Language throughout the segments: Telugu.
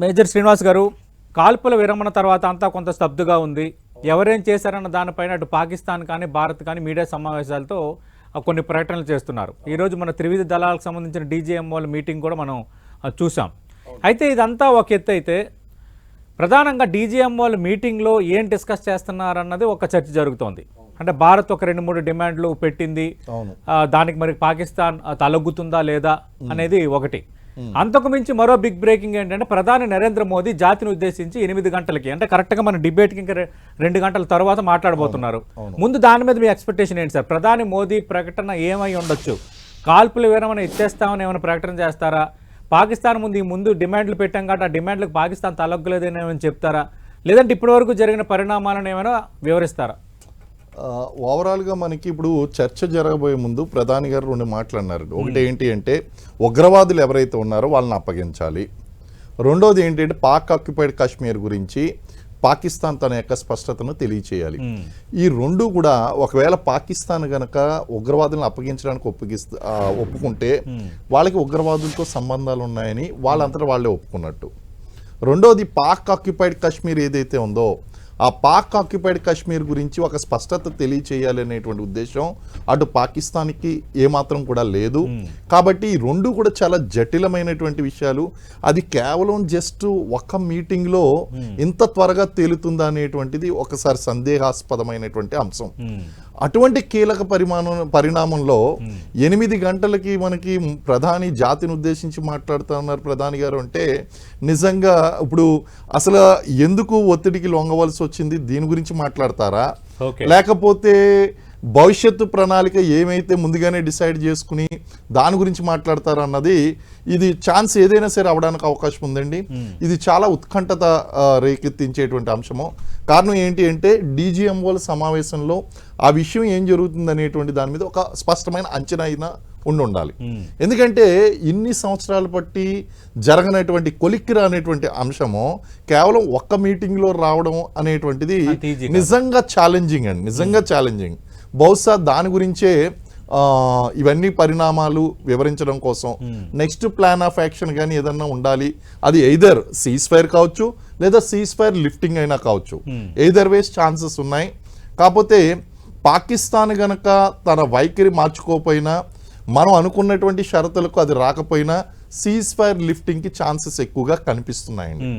మేజర్ శ్రీనివాస్ గారు కాల్పుల విరమణ తర్వాత అంతా కొంత స్తబ్దుగా ఉంది. ఎవరేం చేశారన్న దానిపైన అటు పాకిస్తాన్ కానీ భారత్ కానీ మీడియా సమావేశాలతో కొన్ని ప్రకటనలు చేస్తున్నారు. ఈరోజు మన త్రివిధ దళాలకు సంబంధించిన డీజీఎం వాళ్ళ మీటింగ్ కూడా మనం చూసాం అయితే ఇదంతా ఒక ఎత్తు అయితే ప్రధానంగా డీజీఎం వాళ్ళు మీటింగ్లో ఏం డిస్కస్ చేస్తున్నారన్నది ఒక చర్చ జరుగుతోంది. అంటే భారత్ ఒక రెండు మూడు డిమాండ్లు పెట్టింది. దానికి మరి పాకిస్తాన్ తలొగ్గుతుందా లేదా అనేది ఒకటి. అంతకు మించి మరో బిగ్ బ్రేకింగ్ ఏంటంటే ప్రధాని నరేంద్ర మోదీ జాతిని ఉద్దేశించి ఎనిమిది గంటలకి అంటే కరెక్ట్గా మన డిబేట్కి ఇంకా రెండు గంటల తర్వాత మాట్లాడబోతున్నారు. ముందు దాని మీద మీ ఎక్స్పెక్టేషన్ ఏంటి సార్? ప్రధాని మోదీ ప్రకటన ఏమై ఉండొచ్చు? కాల్పుల విరమణ ఇచ్చేస్తామని ఏమైనా ప్రకటన చేస్తారా? పాకిస్తాన్ ముందు ఈ ముందు డిమాండ్లు పెట్టాం కాబట్టి ఆ డిమాండ్లకు పాకిస్తాన్ తలొగ్గలేదని ఏమైనా చెప్తారా? లేదంటే ఇప్పటివరకు జరిగిన పరిణామాలను ఏమైనా వివరిస్తారా? ఓవరాల్గా మనకి ఇప్పుడు చర్చ జరగబోయే ముందు ప్రధాని గారు రెండు మాట్లాడినారు ఒకటి ఏంటి అంటే ఉగ్రవాదులు ఎవరైతే ఉన్నారో వాళ్ళని అప్పగించాలి. రెండోది ఏంటంటే పాక్ ఆక్యుపైడ్ కాశ్మీర్ గురించి పాకిస్తాన్ తన యొక్క స్పష్టతను తెలియచేయాలి. ఈ రెండు కూడా ఒకవేళ పాకిస్తాన్ గనక ఉగ్రవాదులను అప్పగించడానికి ఒప్పగిస్త ఒప్పుకుంటే వాళ్ళకి ఉగ్రవాదులతో సంబంధాలు ఉన్నాయని వాళ్ళంతటా వాళ్ళే ఒప్పుకున్నట్టు. రెండోది పాక్ ఆక్యుపైడ్ కాశ్మీర్ ఏదైతే ఉందో ఆ పాక్ ఆక్యుపైడ్ కాశ్మీర్ గురించి ఒక స్పష్టత తెలియచేయాలి అనేటువంటి ఉద్దేశం అటు పాకిస్తాన్కి ఏమాత్రం కూడా లేదు. కాబట్టి ఈ రెండు కూడా చాలా జటిలమైనటువంటి విషయాలు. అది కేవలం జస్ట్ ఒక మీటింగ్లో ఇంత త్వరగా తేలుతుందా అనేటువంటిది ఒకసారి సందేహాస్పదమైనటువంటి అంశం. అటువంటి కీలక పరిమాణం పరిణామంలో ఎనిమిది గంటలకి మనకి ప్రధాని జాతిని ఉద్దేశించి మాట్లాడుతూ ఉన్నారు ప్రధాని గారు అంటే నిజంగా ఇప్పుడు అసలు ఎందుకు ఒత్తిడికి లొంగవలసి వచ్చింది? దీని గురించి మాట్లాడతారా? లేకపోతే భవిష్యత్తు ప్రణాళిక ఏమైతే ముందుగానే డిసైడ్ చేసుకుని దాని గురించి మాట్లాడతారు అన్నది ఇది ఛాన్స్ ఏదైనా సరే అవడానికి అవకాశం ఉందండి. ఇది చాలా ఉత్కంఠత రేకెత్తించేటువంటి అంశము. కారణం ఏంటి అంటే డీజీఎంఓల సమావేశంలో ఆ విషయం ఏం జరుగుతుంది అనేటువంటి దాని మీద ఒక స్పష్టమైన అంచనా అయినా ఉండి ఉండాలి. ఎందుకంటే ఇన్ని సంవత్సరాలు బట్టి జరగనటువంటి కొలిక్కిర అనేటువంటి అంశము కేవలం ఒక్క మీటింగ్లో రావడం అనేటువంటిది. నిజంగా ఛాలెంజింగ్ అండి. నిజంగా ఛాలెంజింగ్. బహుశా దాని గురించే ఇవన్నీ పరిణామాలు వివరించడం కోసం. నెక్స్ట్ ప్లాన్ ఆఫ్ యాక్షన్ కానీ ఏదన్నా ఉండాలి. అది ఎయిదర్ సీజ్ ఫైర్ కావచ్చు లేదా సీజ్ ఫైర్ లిఫ్టింగ్ అయినా కావచ్చు. ఎయిదర్ వేస్ ఛాన్సెస్ ఉన్నాయి. కాకపోతే పాకిస్తాన్ గనక తన వైఖరి మార్చుకోకపోయినా మనం అనుకున్నటువంటి షరతులకు అది రాకపోయినా సీజ్ ఫైర్ లిఫ్టింగ్కి ఛాన్సెస్ ఎక్కువగా కనిపిస్తున్నాయండి.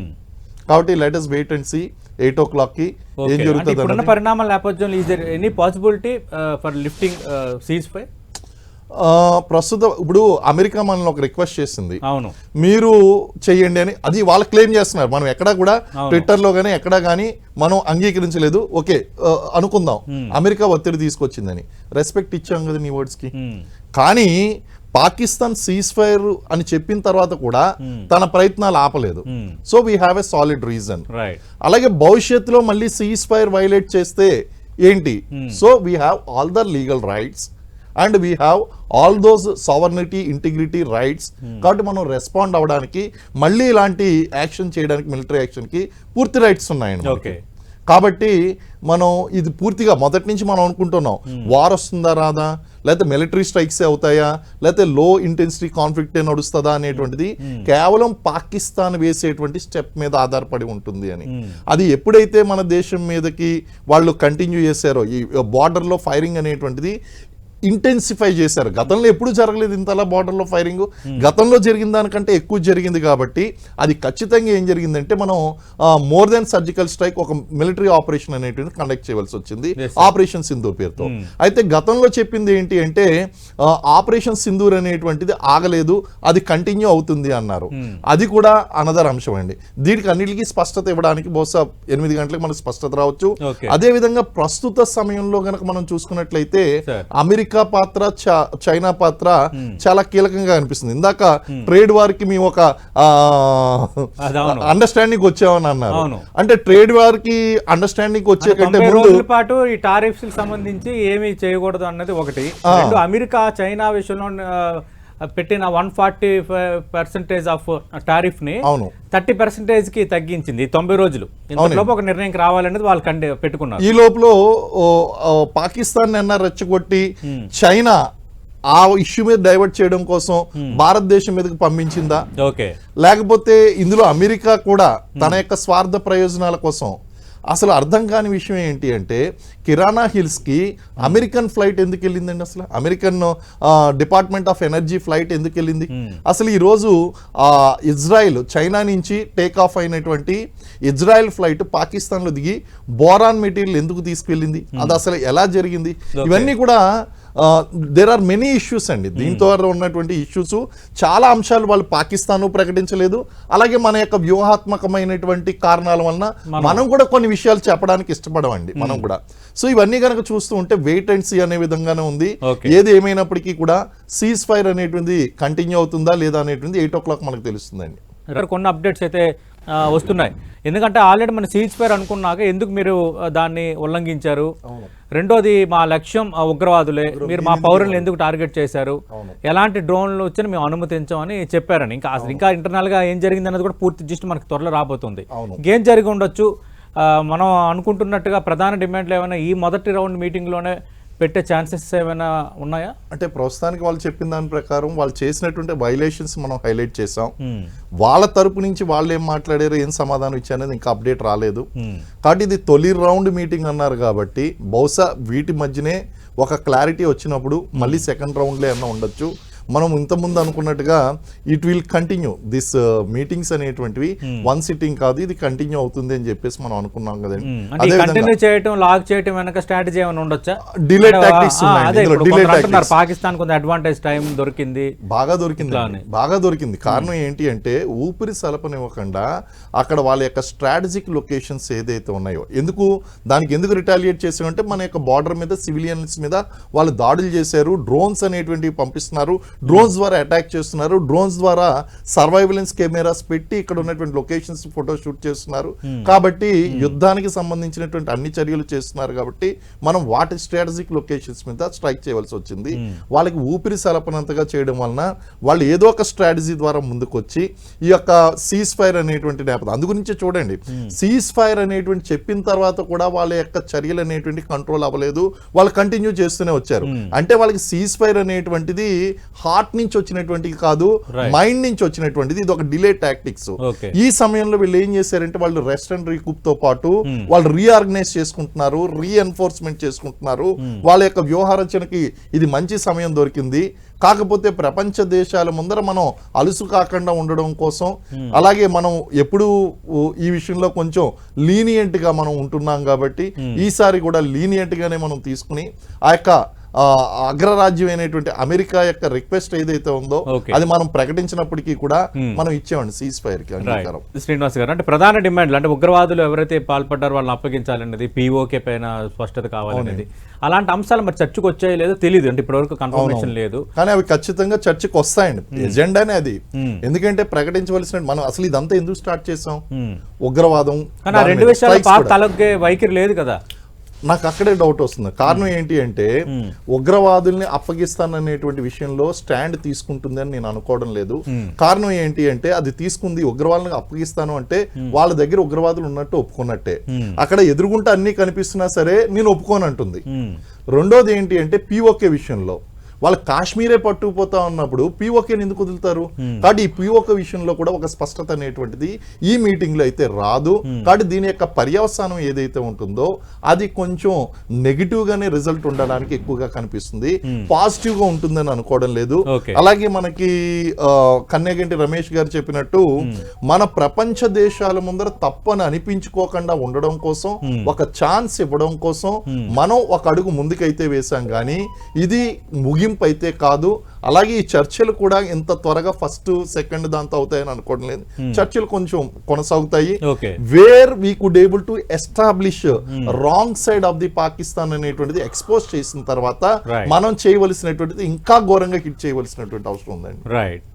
కాబట్టి let's wait and see eight ఓ క్లాక్కి ఏం ఓకే. అంటే జరుగుతుంది. పరిణామాల నేపథ్యంలో is any possibility for lifting cease ప్రస్తుతం ఇప్పుడు అమెరికా మనల్ని ఒక రిక్వెస్ట్ చేసింది. అవును. మీరు చెయ్యండి అని అది వాళ్ళు క్లెయిమ్ చేస్తున్నారు. మనం ఎక్కడా కూడా ట్విట్టర్లో కానీ ఎక్కడా కానీ మనం అంగీకరించలేదు. ఓకే అనుకుందాం. అమెరికా ఒత్తిడి తీసుకొచ్చిందని. రెస్పెక్ట్ ఇచ్చాం కదా నీ వర్డ్స్కి. Hmm. కానీ పాకిస్తాన్ సీజ్ ఫైర్ అని చెప్పిన తర్వాత కూడా తన ప్రయత్నాలు ఆపలేదు. Hmm. So we have a solid reason అలాగే భవిష్యత్తులో మళ్ళీ సీజ్ ఫైర్ వైలేట్ చేస్తే ఏంటి? So we have all the legal rights and we have all those sovereignty integrity rights కాబట్టి మనం రెస్పాండ్ అవ్వడానికి మళ్ళీ ఇలాంటి యాక్షన్ చేయడానికి మిలిటరీ యాక్షన్కి పూర్తి రైట్స్ ఉన్నాయండి. ఓకే కాబట్టి మనం ఇది పూర్తిగా మొదటి నుంచి మనం అనుకుంటున్నాం. వార్ వస్తుందా రాదా? లేకపోతే మిలిటరీ స్ట్రైక్స్ అవుతాయా? లేకపోతే లో ఇంటెన్సిటీ కాన్ఫ్లిక్ట్ నడుస్తుందా అనేటువంటిది కేవలం పాకిస్తాన్ వేసేటువంటి స్టెప్ మీద ఆధారపడి ఉంటుంది అని. అది ఎప్పుడైతే మన దేశం మీదకి వాళ్ళు కంటిన్యూ చేశారో ఈ బార్డర్లో ఫైరింగ్ అనేటువంటిది ఇంటెన్సిఫై చేశారు. గతంలో ఎప్పుడు జరగలేదు ఇంతలా బార్డర్లో ఫైరింగ్ గతంలో జరిగిన దానికంటే ఎక్కువ జరిగింది కాబట్టి అది ఖచ్చితంగా ఏం జరిగిందంటే మనం మోర్ దెన్ సర్జికల్ స్ట్రైక్ ఒక మిలిటరీ ఆపరేషన్ అనేటువంటి కండక్ట్ చేయవలసి వచ్చింది. ఆపరేషన్ సింధూర్ పేరుతో. అయితే గతంలో చెప్పింది ఏంటి అంటే ఆపరేషన్ సింధూర్ అనేటువంటిది ఆగలేదు అది కంటిన్యూ అవుతుంది అన్నారు. అది కూడా అనదర్ అంశం అండి. దీనికి అన్నిటికీ స్పష్టత ఇవ్వడానికి బహుశా ఎనిమిది గంటలకు మనకు స్పష్టత రావచ్చు. Okay. అదే విధంగా ప్రస్తుత సమయంలో గనక మనం చూసుకున్నట్లయితే Sir. అమెరికా పాత్ర చైనా పాత్ర చాలా కీలకంగా అనిపిస్తుంది. ఇందాక ట్రేడ్ వారికి మేము ఒక. అండర్స్టాండింగ్ వచ్చామని అన్నారు. అంటే ట్రేడ్ వారికి అండర్స్టాండింగ్ వచ్చే కంటే ముందు పాటు ఈ టారిఫ్స్ సంబంధించి ఏమీ చేయకూడదు అన్నది ఒకటి. అమెరికా చైనా విషయంలో పెట్టిన వన్ ఫార్టీ పర్సెంటేజ్ ఆఫ్ టారిఫ్ని థర్టీ పర్సెంటేజ్కి తగ్గించింది తొంభై రోజులు. ఇంతలోపు ఒక నిర్ణయంకి రావాలనేది వాళ్ళు కండి పెట్టుకున్నారు. ఈ లోపల పాకిస్తాన్ నిన్న రెచ్చగొట్టి చైనా ఆ ఇష్యూ మీద డైవర్ట్ చేయడం కోసం భారతదేశం మీదకి పంపించిందా? ఓకే. లేకపోతే ఇందులో అమెరికా కూడా తన యొక్క స్వార్థ ప్రయోజనాల కోసం అసలు అర్థం కాని విషయం ఏంటి అంటే కిరాణా హిల్స్కి అమెరికన్ ఫ్లైట్ ఎందుకు వెళ్ళిందండి అసలు? American department of energy flight ఎందుకు వెళ్ళింది? అసలు ఈరోజు ఇజ్రాయెల్ చైనా నుంచి టేక్ ఆఫ్ అయినటువంటి ఇజ్రాయెల్ ఫ్లైట్ పాకిస్తాన్లో దిగి బోరాన్ మెటీరియల్ ఎందుకు తీసుకెళ్ళింది? అది అసలు ఎలా జరిగింది? ఇవన్నీ కూడా దేర్ ఆర్ మెనీ ఇష్యూస్ అండి. దీంతో ఉన్నటువంటి ఇష్యూస్ చాలా అంశాలు వాళ్ళు పాకిస్తాన్ ప్రకటించలేదు. అలాగే మన యొక్క వ్యూహాత్మకమైనటువంటి కారణాల వలన మనం కూడా కొన్ని విషయాలు చెప్పడానికి ఇష్టపడమండి మనం కూడా. సో ఇవన్నీ కనుక చూస్తూ ఉంటే వెయిట్ అండ్ సీ అనే విధంగానే ఉంది. ఏది ఏమైనప్పటికీ కూడా సీజ్ ఫైర్ అనేటువంటిది కంటిన్యూ అవుతుందా లేదా అనేటువంటిది ఎయిట్ ఓ క్లాక్ మనకు తెలుస్తుందండి. కొన్ని అప్డేట్స్ అయితే వస్తున్నాయి. ఎందుకంటే ఆల్రెడీ మన సీజ్ ఫైర్ అనుకున్నాక ఎందుకు మీరు దాన్ని ఉల్లంఘించారు? రెండోది మా లక్ష్యం ఉగ్రవాదులే. మీరు మా పౌరులను ఎందుకు టార్గెట్ చేశారు? ఎలాంటి డ్రోన్లు వచ్చినా మేము అనుమతించామని చెప్పారని. ఇంకా అసలు ఇంకా ఇంటర్నల్గా ఏం జరిగింది అన్నది కూడా పూర్తి జిస్ట్ మనకు త్వరలో రాబోతుంది. ఇంకేం జరిగి ఉండొచ్చు? మనం అనుకుంటున్నట్టుగా ప్రధాన డిమాండ్లు ఏమైనా ఈ మొదటి రౌండ్ మీటింగ్లోనే పెట్టే ఛాన్సెస్ ఏమైనా ఉన్నాయా అంటే ప్రస్తుతానికి వాళ్ళు చెప్పిన దాని ప్రకారం వాళ్ళు చేసినటువంటి వైలేషన్స్ మనం హైలైట్ చేసాం Hmm. వాళ్ళ తరపు నుంచి వాళ్ళు ఏం మాట్లాడారు ఏం సమాధానం ఇచ్చారనేది ఇంకా అప్డేట్ రాలేదు Hmm. కాబట్టి ఇది తొలి రౌండ్ మీటింగ్ అన్నారు కాబట్టి బహుశా వీటి మధ్యనే ఒక క్లారిటీ వచ్చినప్పుడు మళ్ళీ సెకండ్ రౌండ్లో ఏమన్నా ఉండొచ్చు మనం ఇంతకుముందు అనుకున్నట్టుగా it will continue this meetings అనేటువంటివి వన్ సిట్టింగ్ కాదు ఇది కంటిన్యూ అవుతుంది అని చెప్పేసి మనం అనుకున్నాం కదండి. Hmm. అదే కంటిన్యూ చేయటం లాక్ చేయటం వెనక స్ట్రాటజీ ఏమైనా ఉండొచ్చా? అంటున్నారు tactics. పాకిస్తాన్ కొంత అడ్వాంటేజ్ టైం దొరికింది. బాగా దొరికింది. బాగా దొరికింది. కారణం ఏంటి అంటే ఊపిరి సలపనివ్వకుండా అక్కడ వాళ్ళ యొక్క స్ట్రాటజిక్ లొకేషన్స్ ఏదైతే ఉన్నాయో ఎందుకు దానికి ఎందుకు రిటాలియేట్ చేసామంటే మన యొక్క బార్డర్ మీద సివిలియన్స్ మీద వాళ్ళు దాడులు చేశారు డ్రోన్స్ అనేటువంటివి పంపిస్తున్నారు డ్రోన్స్ ద్వారా అటాక్ చేస్తున్నారు. డ్రోన్స్ ద్వారా సర్వైవలెన్స్ కెమెరాస్ పెట్టి ఇక్కడ ఉన్నటువంటి లొకేషన్స్ ఫోటో షూట్ చేస్తున్నారు. కాబట్టి యుద్ధానికి సంబంధించినటువంటి అన్ని చర్యలు చేస్తున్నారు కాబట్టి మనం వాటి స్ట్రాటజిక్ లొకేషన్స్ మీద స్ట్రైక్ చేయవలసి వచ్చింది. వాళ్ళకి ఊపిరి సలపనంతగా చేయడం వలన వాళ్ళు ఏదో ఒక స్ట్రాటజీ ద్వారా ముందుకు వచ్చి ఈ యొక్క సీజ్ ఫైర్ అనేటువంటి నేపథ్యం అందు గురించి చూడండి. సీజ్ ఫైర్ అనేటువంటి చెప్పిన తర్వాత కూడా వాళ్ళ యొక్క చర్యలు అనేటువంటి కంట్రోల్ అవ్వలేదు. వాళ్ళు కంటిన్యూ చేస్తూనే వచ్చారు. అంటే వాళ్ళకి సీజ్ ఫైర్ అనేటువంటిది హార్ట్ నుంచి వచ్చినటువంటిది కాదు. మైండ్ నుంచి వచ్చినటువంటిది. ఇది ఒక డిలే టాక్టిక్స్ ఈ సమయంలో వీళ్ళు ఏం చేశారంటే వాళ్ళు రెస్ట్ అండ్ రీకూప్తో పాటు వాళ్ళు రీఆర్గనైజ్ చేసుకుంటున్నారు రీఎన్ఫోర్స్మెంట్ చేసుకుంటున్నారు. వాళ్ళ యొక్క వ్యూహరచనకి ఇది మంచి సమయం దొరికింది. కాకపోతే ప్రపంచ దేశాల ముందర మనం అలుసు కాకుండా ఉండడం కోసం అలాగే మనం ఎప్పుడు ఈ విషయంలో కొంచెం లీనియంట్గా మనం ఉంటున్నాం కాబట్టి ఈసారి కూడా లీనియంట్ గానే మనం తీసుకుని ఆ యొక్క ఆ, అగ్రరాజ్యం అయినటువంటి అమెరికా యొక్క రిక్వెస్ట్ ఏదైతే ఉందో. అది మనం ప్రకటించినప్పటికీ కూడా మనం ఇచ్చామండి సీజ్ ఫైర్కి అంగీకారం. శ్రీనివాస్ గారు అంటే ప్రధాన డిమాండ్లు అంటే ఉగ్రవాదులు ఎవరైతే పాల్పడ్డారో వాళ్ళని అప్పగించాలనేది పీఓకే పైన స్పష్టత కావాలనేది. అలాంటి అంశాలు మరి చర్చకు వచ్చాయో లేదో తెలియదు అంటే ఇప్పటివరకు కన్ఫర్మేషన్ లేదు. కానీ అవి ఖచ్చితంగా చర్చకు వస్తాయండి ఎజెండానే అది. ఎందుకంటే ప్రకటించవలసిన మనం అసలు ఇదంతా ఎందుకు స్టార్ట్ చేసాం? Hmm. ఉగ్రవాదం కానీ రెండు విషయాలు. తలొగ్గే వైఖరి లేదు కదా. నాకు అక్కడే డౌట్ వస్తుంది. కారణం ఏంటి అంటే ఉగ్రవాదుల్ని అప్పగిస్తాను అనేటువంటి విషయంలో స్టాండ్ తీసుకుంటుందని నేను అనుకోవడం లేదు. కారణం ఏంటి అంటే అది తీసుకుంది ఉగ్రవాదులను అప్పగిస్తాను అంటే వాళ్ళ దగ్గర ఉగ్రవాదులు ఉన్నట్టు ఒప్పుకున్నట్టే. అక్కడ ఎదురుగుంట అన్ని కనిపిస్తున్నా సరే నేను ఒప్పుకోను అంటుంది Hmm. రెండోది ఏంటి అంటే పిఓకే విషయంలో. వాళ్ళు కాశ్మీరే పట్టుకుపోతా ఉన్నప్పుడు పిఓకేని ఎందుకు వదులుతారు? కాబట్టి ఈ పిఓకే విషయంలో కూడా ఒక స్పష్టత అనేటువంటిది ఈ మీటింగ్లో అయితే రాదు. కాబట్టి దీని యొక్క పర్యవసానం ఏదైతే ఉంటుందో అది కొంచెం నెగిటివ్ గానే రిజల్ట్ ఉండడానికి ఎక్కువగా కనిపిస్తుంది. పాజిటివ్గా ఉంటుందని అనుకోవడం లేదు. అలాగే మనకి ఆ, కన్యగంటి రమేష్ గారు చెప్పినట్టు మన ప్రపంచ దేశాల ముందర తప్పని అనిపించుకోకుండా ఉండడం కోసం ఒక ఛాన్స్ ఇవ్వడం కోసం మనం ఒక అడుగు ముందుకైతే వేశాం. కానీ ఇది ముగింపు అయితే కాదు. అలాగే ఈ చర్చలు కూడా ఇంత త్వరగా ఫస్ట్ సెకండ్ దాంతో అవుతాయని అనుకోవడం లేదు. చర్చలు కొంచెం కొనసాగుతాయి. Where we could able to establish wrong side of the Pakistan అనేటువంటిది ఎక్స్పోజ్ చేసిన తర్వాత. మనం చేయవలసినటువంటిది ఇంకా ఘోరంగా హిట్ చేయవలసినటువంటి అవసరం ఉందండి. రైట్